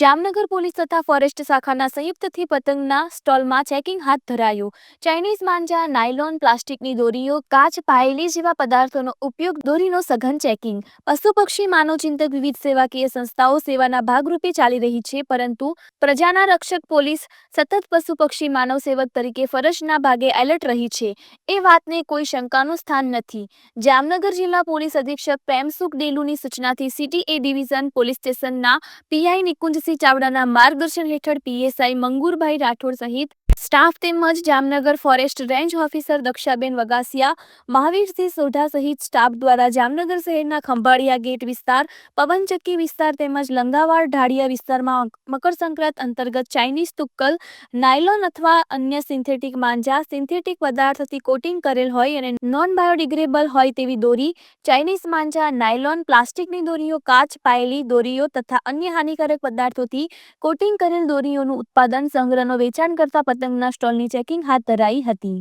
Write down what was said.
Jamnagar police તથા forest શાખાના સંયુક્તથી પતંગના સ્ટોલમાં checking હાથ ધરાયું. ચાઇનીઝ માંજા નાયલોન પ્લાસ્ટિકની દોરીઓ કાચ પાયેલી જેવા પદાર્થોનો ઉપયોગ દોરીનો સઘન ચેકિંગ. પશુ પક્ષી માનવચિંતક વિવિધ સેવાકીય સંસ્થાઓ સેવાના ભાગરૂપે ચાલી રહી છે, પરંતુ પ્રજાના રક્ષક પોલીસ સતત પશુ પક્ષી, માનવ સેવક તરીકે ફરજના ભાગે એલર્ટ રહી છે. એ વાતને કોઈ શંકાનું સ્થાન નથી. જામનગર જિલ્લા પોલીસ અધિક્ષક પ્રેમસુખ ડેલુની સૂચનાથી સિટી એ ડિવિઝન પોલીસ સ્ટેશનના પીઆઈ નિકુંજસિંહ ચાવડાના માર્ગદર્શન હેઠળ પીએસઆઈ મંગુરભાઈ રાઠોડ સહિત સ્ટાફ તેમજ Jamnagar forest range officer Dakshaben Vagasiya, Mahavirsinh Sodha સહિત સ્ટાફ દ્વારા જામનગર શહેરના ખંભાળિયા ગેટ વિસ્તાર, પવનચક્કી વિસ્તાર તેમજ લંગાવાડ ઢાળિયા વિસ્તારમાં મકરસંક્રાંત અંતર્ગત ચાઇનીઝ તુક્કલ, નાયલોન અથવા અન્ય સિન્થેટિક માંજા, સિન્થેટિક પદાર્થથી કોટિંગ કરેલ હોય અને નોન બાયોડિગ્રેડેબલ હોય તેવી દોરી, ચાઇનીઝ માંજા, નાયલોન પ્લાસ્ટિકની દોરીઓ, કાચ, પાયેલી દોરીઓ તથા અન્ય હાનિકારક પદાર્થોથી કોટિંગ કરેલ દોરીઓનું ઉત્પાદન સંગ્રહનો વેચાણ કરતા પતંગના સ્ટોલની ચેકિંગ હાથ ધરાઈ હતી.